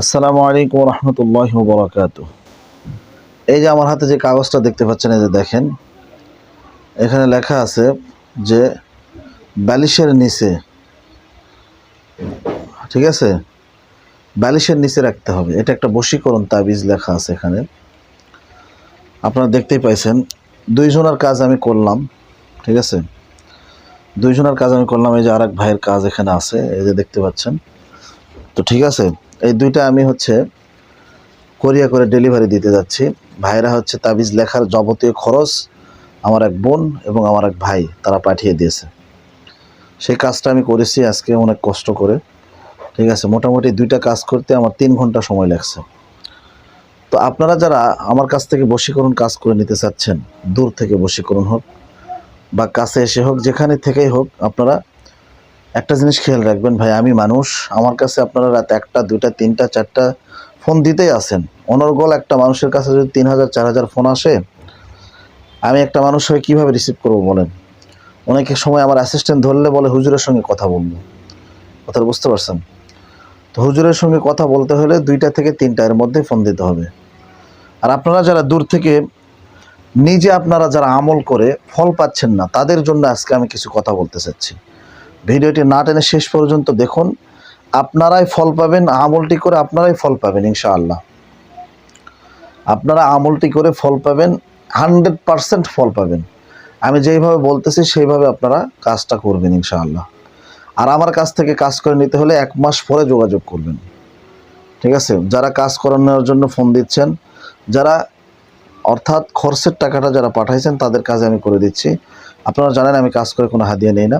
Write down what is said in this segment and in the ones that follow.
আসসালামু আলাইকুম রহমতুল্লাহ বরাকাত এই যে আমার হাতে যে কাগজটা দেখতে পাচ্ছেন, এই যে দেখেন, এখানে লেখা আছে যে বালিশের নিচে, ঠিক আছে? বালিশের নিচে রাখতে হবে। এটা একটা বশীকরণ তাবিজ লেখা আছে এখানে। আপনারা দেখতেই পাইছেন, দুইজনের কাজ আমি করলাম, ঠিক আছে? দুইজনের কাজ আমি করলাম, এই যে আরেক ভাইয়ের কাজ এখানে আছে, এই যে দেখতে পাচ্ছেন। তো ঠিক আছে? এই দুইটা আমি হচ্ছে কোরিয়া করে ডেলিভারি দিতে যাচ্ছি। ভাইরা হচ্ছে তাবিজ লেখার যাবতীয় খরচ আমার এক বোন এবং আমার এক ভাই তারা পাঠিয়ে দিয়েছে। সেই কাজটা আমি করেছি আজকে অনেক কষ্ট করে। ঠিক আছে, মোটামুটি দুইটা কাজ করতে আমার তিন ঘণ্টা সময় লাগছে। তো আপনারা যারা আমার কাছ থেকে বশীকরণ কাজ করে নিতে চাচ্ছেন, দূর থেকে বশীকরণ হোক বা কাছে এসে হোক, যেখানে থেকেই হোক, আপনারা একটা জিনিস খেয়াল রাখবেন ভাই, আমি মানুষ, আমার কাছে আপনারা রাত একটা, দুইটা, তিনটা, চারটা ফোন দিতেই আসেন। অনর্গল একটা মানুষের কাছে যদি তিন হাজার, চার হাজার ফোন আসে, আমি একটা মানুষ হয়ে কীভাবে রিসিভ করব বলেন? অনেক সময় আমার অ্যাসিস্ট্যান্ট ধরলে বলে, হুজুরের সঙ্গে কথা বলব। কথাটা বুঝতে পারছেন? তো হুজুরের সঙ্গে কথা বলতে হলে দুইটা থেকে তিনটা এর মধ্যে ফোন দিতে হবে। আর আপনারা যারা দূর থেকে নিজে আপনারা যারা আমল করে, ফল পাচ্ছেন না, তাদের জন্য আজকে আমি কিছু কথা বলতে চাচ্ছি। ভিডিওটি না টেনে শেষ পর্যন্ত দেখুন। আপনারাই ফল পাবেন, আমলটি করে আপনারাই ফল পাবেন, ইনশাআল্লাহ। আপনারা আমলটি করে ফল পাবেন, হান্ড্রেড পারসেন্ট ফল পাবেন। আমি যেইভাবে বলতেছি, সেইভাবে আপনারা কাজটা করবেন, ইনশাআল্লাহ। আর আমার কাছ থেকে কাজ করে নিতে হলে এক মাস পরে যোগাযোগ করবেন। ঠিক আছে? যারা কাজ করানোর জন্য ফোন দিচ্ছেন, যারা অর্থাৎ খরচের টাকাটা যারা পাঠাইছেন, তাদের কাজে আমি করে দিচ্ছি। আপনারা জানেন আমি কাজ করে কোনো হাদিয়া নেই না।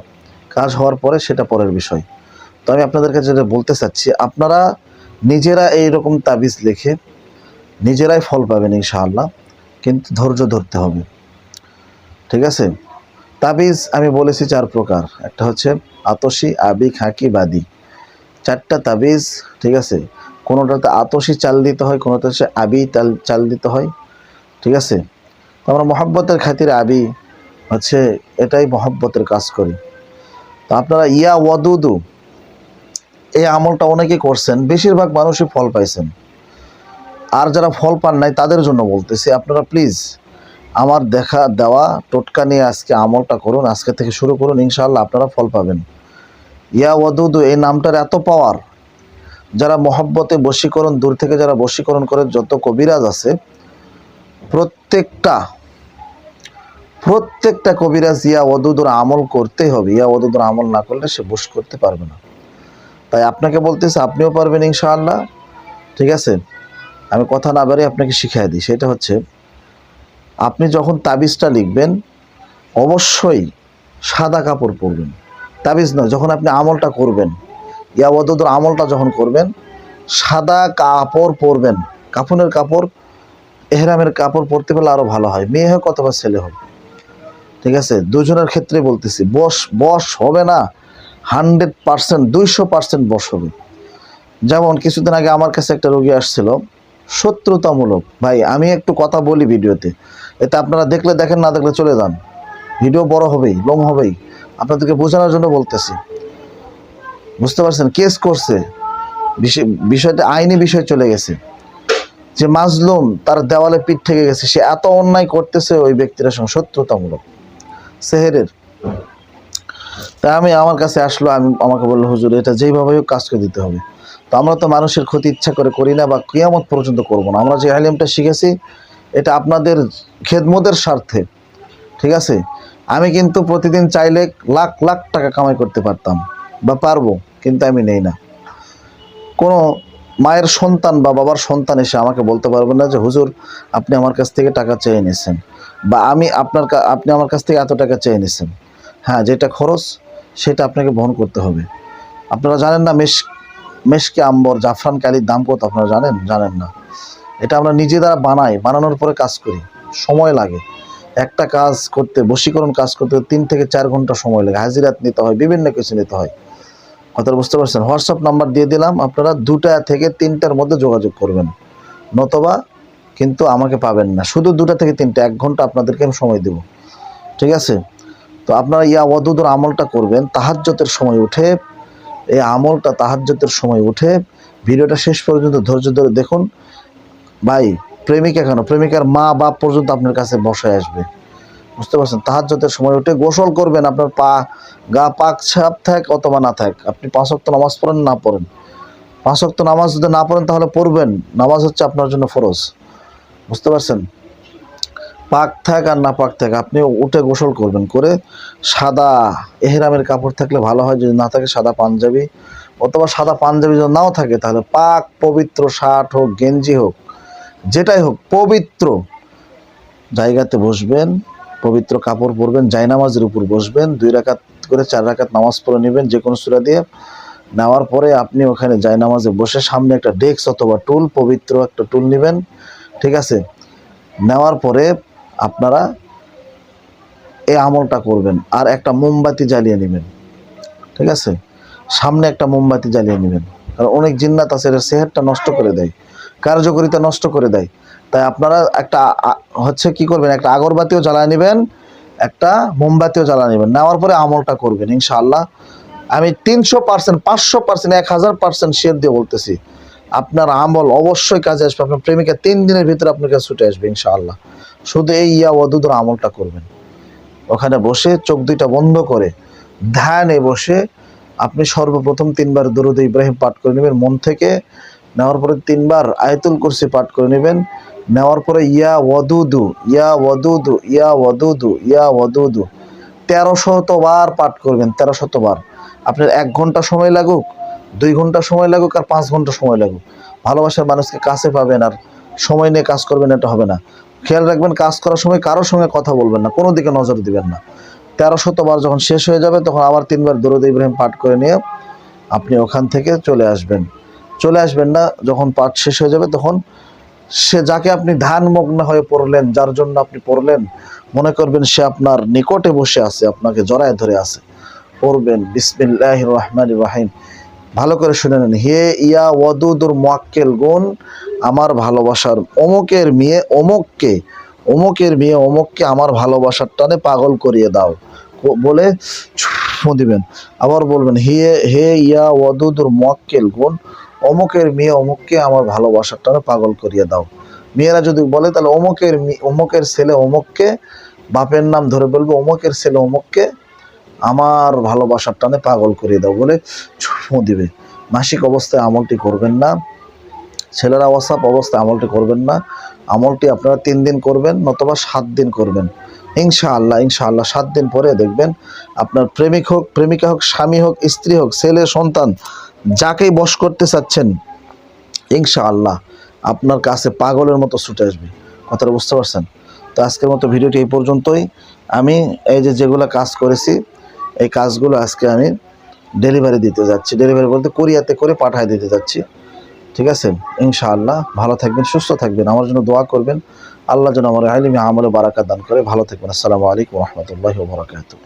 কাজ হওয়ার পরে সেটা পরের বিষয়। তো আমি আপনাদের কাছে যেটা বলতে চাচ্ছি, আপনারা নিজেরা এই রকম তাবিজ লিখে নিজেরাই ফল পাবেন ইনশাআল্লাহ, কিন্তু ধৈর্য ধরতে হবে। ঠিক আছে? তাবিজ আমি বলেছি চার প্রকার। একটা হচ্ছে আতসি আবি খাঁকি বাদি। চারটা তাবিজ, ঠিক আছে? কোনোটাতে আতসি চাল দিতে হয় কোনোটা হচ্ছে আবি চাল চাল দিতে হয়। ঠিক আছে? আমরা মহাব্বতের খাতিরে আবি হচ্ছে এটাই মহাব্বতের কাজ করি। তো আপনারা ইয়া ওয়াদুদু, এই আমলটা অনেকে করছেন, বেশিরভাগ মানুষই ফল পাইছেন। আর যারা ফল পান নাই, তাদের জন্য বলতেছি, আপনারা প্লিজ আমার দেখা দেওয়া, টোটকা নিয়ে আজকে আমলটা করুন, আজকে থেকে শুরু করুন, ইনশাআল্লাহ আপনারা ফল পাবেন। ইয়া ওয়াদুদু, এই নামটার এত পাওয়ার যারা মহব্বতে বশীকরণ, দূর থেকে যারা বশীকরণ করে, যত কবিরাজ আছে, প্রত্যেকটা প্রত্যেকটা কবিরাজ ইয়া ওদুদুর আমল করতেই হবে। ইয়া ওদুদুর আমল না করলে সে বস করতে পারবে না। তাই আপনাকে বলতেছে, আপনিও পারবেন ইনশাআল্লাহ। ঠিক আছে? আমি কথা না বাড়ি আপনাকে শিখিয়ে দিই। সেটা হচ্ছে, আপনি যখন তাবিজটা লিখবেন, অবশ্যই সাদা কাপড় পরবেন। তাবিজ নয়, যখন আপনি আমলটা করবেন, ইয়া ওদুদুর আমলটা যখন করবেন, সাদা কাপড় পরবেন। কাফনের কাপড়, এহরামের কাপড় পরতে পারলে আরও ভালো হয়। মেয়ে হোক অথবা ছেলে হোক। ঠিক আছে? দুজনের ক্ষেত্রে বলতেছি, বস বস হবে না হান্ড্রেড পার্সেন্ট দুইশো পার্সেন্ট বস হবে। যেমন কিছুদিন আগে আমার কাছে একটা রোগী আসছিল, শত্রুতামূলক। ভাই, আমি একটু কথা বলি ভিডিওতে। এতে আপনারা দেখলে দেখেন, না দেখলে চলে যান। ভিডিও বড় হবেই, লং হবেই। আপনাদেরকে বোঝানোর জন্য বলতেছি। বুঝতে পারছেন? কেস করছে। বিষয়, বিষয়টা আইনি বিষয় চলে গেছে। যে মাজলুম তার দেওয়ালে পিঠ থেকে গেছে। সে এত অন্যায় করতেছে ওই ব্যক্তিরা সঙ্গে শত্রুতামূলক। সেহেরের। তা আমি আমার কাছে আসলো, আমি আমাকে বলল, হুজুর, এটা যেইভাবে হোক কাজ করে দিতে হবে। তো আমরা তো মানুষের ক্ষতি ইচ্ছা করে করি না বা কিয়ামত পর্যন্ত করব না। আমরা যে আলিমটা শিখেছি, এটা আপনাদের খেদমতের স্বার্থে, ঠিক আছে? আমি কিন্তু প্রতিদিন চাইলে লাখ লাখ টাকা কামাই করতে পারতাম বা পারব, কিন্তু আমি নেই না। কোনো মায়ের সন্তান বা বাবার সন্তান এসে আমাকে বলতে পারবে না যে, হুজুর, আপনি আমার কাছ থেকে টাকা চেয়ে নিয়েছেন বা আমি আপনার আপনি আমার কাছ থেকে এত টাকা চেয়ে নিয়েছেন হ্যাঁ যেটা খরচ, সেটা আপনাকে বহন করতে হবে। আপনারা জানেন না মেশ, মেশকে আম্বর, জাফরান কালির দাম কত আপনারা জানেন? জানেন না। এটা আমরা নিজে দ্বারা বানাই, বানানোর পরে কাজ করি। সময় লাগে। একটা কাজ করতে, বশীকরণ কাজ করতে তিন থেকে চার ঘণ্টা সময় লাগে। হাজিরাত নিতে হয়, বিভিন্ন কিছু নিতে হয়। কথাটা বুঝতে পারছেন? হোয়াটসঅ্যাপ নাম্বার দিয়ে দিলাম, আপনারা দুটা থেকে তিনটার মধ্যে যোগাযোগ করবেন। নতবা কিন্তু আমাকে পাবেন না। শুধু দুটা থেকে তিনটা, এক ঘণ্টা আপনাদেরকে আমি সময় দেব। ঠিক আছে? তো আপনারা ইয়া ওয়াদুদুর আমলটা করবেন তাহাজ্জতের সময় উঠে, এই আমলটা তাহাজ্জতের সময় উঠে, ভিডিওটা শেষ পর্যন্ত ধৈর্য ধরে দেখুন। ভাই, প্রেমিকা কেন? প্রেমিকার মা বাপ পর্যন্ত আপনার কাছে বসায় আসবে। বুঝতে পারছেন? তাহাজ্জতের সময় উঠে গোসল করবেন, আপনার পা, গা পাক ছাপ থাক অথবা না থাক। আপনি পাঁচ ওয়াক্ত নামাজ পড়েন, না পড়েন। পাঁচ ওয়াক্ত নামাজ যদি না পড়েন, তাহলে পড়বেন। নামাজ হচ্ছে আপনার জন্য ফরজ। বুঝতে পারছেন? পাক থাক আর না পাক থাক, আপনি উঠে গোসল করবেন। করে সাদা এহেরামের কাপড় থাকলে ভালো হয়, যদি না থাকে সাদা পাঞ্জাবি। অথবা সাদা পাঞ্জাবি যদি নাও থাকে, তাহলে পাক, পবিত্র শার্ট হোক, গেঞ্জি হোক, যেটাই হোক, পবিত্র জায়গাতে বসবেন। পবিত্র কাপড় পরবেন, জায়নামাজের উপর বসবেন, দুই রাকাত করে চার রাকাত নামাজ পড়ে নেবেন, যে কোনো সুরা দিয়ে। নেওয়ার পরে আপনি ওখানে জায়নামাজে বসে সামনে একটা ডেস্ক অথবা টুল, পবিত্র একটা টুল নেবেন, ঠিক আছে? নেওয়ার পরে আপনারা এই আমলটা করবেন আর একটা মোমবাতি জ্বালিয়ে নেবেন, ঠিক আছে? সামনে একটা মোমবাতি জ্বালিয়ে নেবেন, কারণ অনেক জিন্নাত আছে এটা সেহেরটা নষ্ট করে দেয়, কার্যকরিতা নষ্ট করে দেয়। তাই আপনারা একটা হচ্ছে কি করবেন, একটা আগরবাতিও জ্বালায় নেবেন, একটা মোমবাতিও জ্বালা নেবেন। নেওয়ার পরে আমলটা করবেন, ইনশাআল্লাহ। আমি তিনশো পার্সেন্ট, পাঁচশো পার্সেন্ট, এক হাজার পার্সেন্ট শেয়ার দিয়ে বলতেছি। আপনার আমল অবশ্যই কাজে আসবে। আপনার প্রেমিকা তিন দিনের ভিতরে আপনার কাছে ছুটে আসবে, ইনশাআল্লাহ। শুধু এই ইয়া ওয়াদুদুর আমলটা করবেন। ওখানে বসে চোখ দুইটা বন্ধ করে ধ্যানে বসে আপনি সর্বপ্রথম তিনবার দরুদ ইব্রাহিম পাঠ করে নেবেন। মন থেকে নেওয়ার পরে তিনবার আয়তুল কুরসি পাঠ করে নেবেন। নেওয়ার পরে ইয়া ওয়াদুদু ইয়া ওয়াদুদু ইয়া ওয়াদুদু ইয়া ওয়াদুদু। তেরো শতবার পাঠ করবেন তেরো শতবার আপনার এক ঘণ্টা সময় লাগুক, দুই ঘণ্টা সময় লাগুক আর পাঁচ ঘণ্টা সময় লাগুক। ভালোবাসার মানুষকে কাছে পাবেন আর সময় নিয়ে কাজ করবেন, এটা হবে না। খেয়াল রাখবেন, কাজ করার সময় কারোর সঙ্গে কথা বলবেন না, কোনো দিকে নজর দিবেন না। তেরো শতবার যখন শেষ হয়ে যাবে, তখন আবার তিনবার দরুদ ইব্রাহিম পাঠ করে নিয়ে আপনি ওখান থেকে চলে আসবেন। চলে আসবেন না, যখন পাঠ শেষ হয়ে যাবে, তখন সে যাকে আপনি ধ্যানমগ্ন হয়ে পড়লেন, যার জন্য আপনি পড়লেন, মনে করবেন সে আপনার নিকটে বসে আছে, আপনাকে জড়ায় ধরে আছে। পড়বেন বিসমিল্লাহ রহমান রাহিম। ভালো করে শুনে নেন, হে ইয়া ওয়াদুদুর মোয়াক্কেল গুণ, আমার ভালোবাসার অমুকের মেয়ে অমুককে, অমুকের মেয়ে অমুককে আমার ভালোবাসার টানে পাগল করিয়ে দাও। বলে দিবেন। আবার বলবেন, হে হে ইয়া ওয়াদুদুর মোয়াক্কেল গুণ অমুকের মেয়ে অমুককে আমার ভালোবাসার টানে পাগল করিয়ে দাও। মেয়েরা যদি বলে, তাহলে অমুকের অমুকের ছেলে অমুককে, বাপের নাম ধরে বলবে অমুকের ছেলে অমুককে আমার ভালোবাসার টানে পাগল করিয়ে দাও বলে ফু দিবে। মাসিক অবস্থায় আমলটি করবেন না, ছেলেরা অসাপ অবস্থায় আমলটি করবেন না, আমলটি আপনারা তিন দিন করবেন নতবা সাত দিন করবেন। ইনশাআল্লাহ ইনশাআল্লাহ সাত দিন পরে দেখবেন আপনার প্রেমিক হোক, প্রেমিকা হোক, স্বামী হোক, স্ত্রী হোক, ছেলে, সন্তান যাকেই বশ করতে চাচ্ছেন, ইনশাআল্লাহ আপনার কাছে পাগলের মতো ছুটে আসবে। কথাটা বুঝতে পারছেন? তো আজকের মতো ভিডিওটি এই পর্যন্তই। আমি এই যে যেগুলো কাজ করেছি, এই কাজগুলো আজকে আমি ডেলিভারি দিতে যাচ্ছি। ডেলিভারি বলতে কোরিয়াতে করে পাঠায় দিতে যাচ্ছি। ঠিক আছে? ইনশাআল্লাহ ভালো থাকবেন, সুস্থ থাকবেন। আমার জন্য দোয়া করবেন। আল্লাহ যেন আমার আলিমে আমলে বারাকাত দান করে। ভালো থাকবেন। আসসালামু আলাইকুম রহমতুল্লাহ বরাকাতুহ।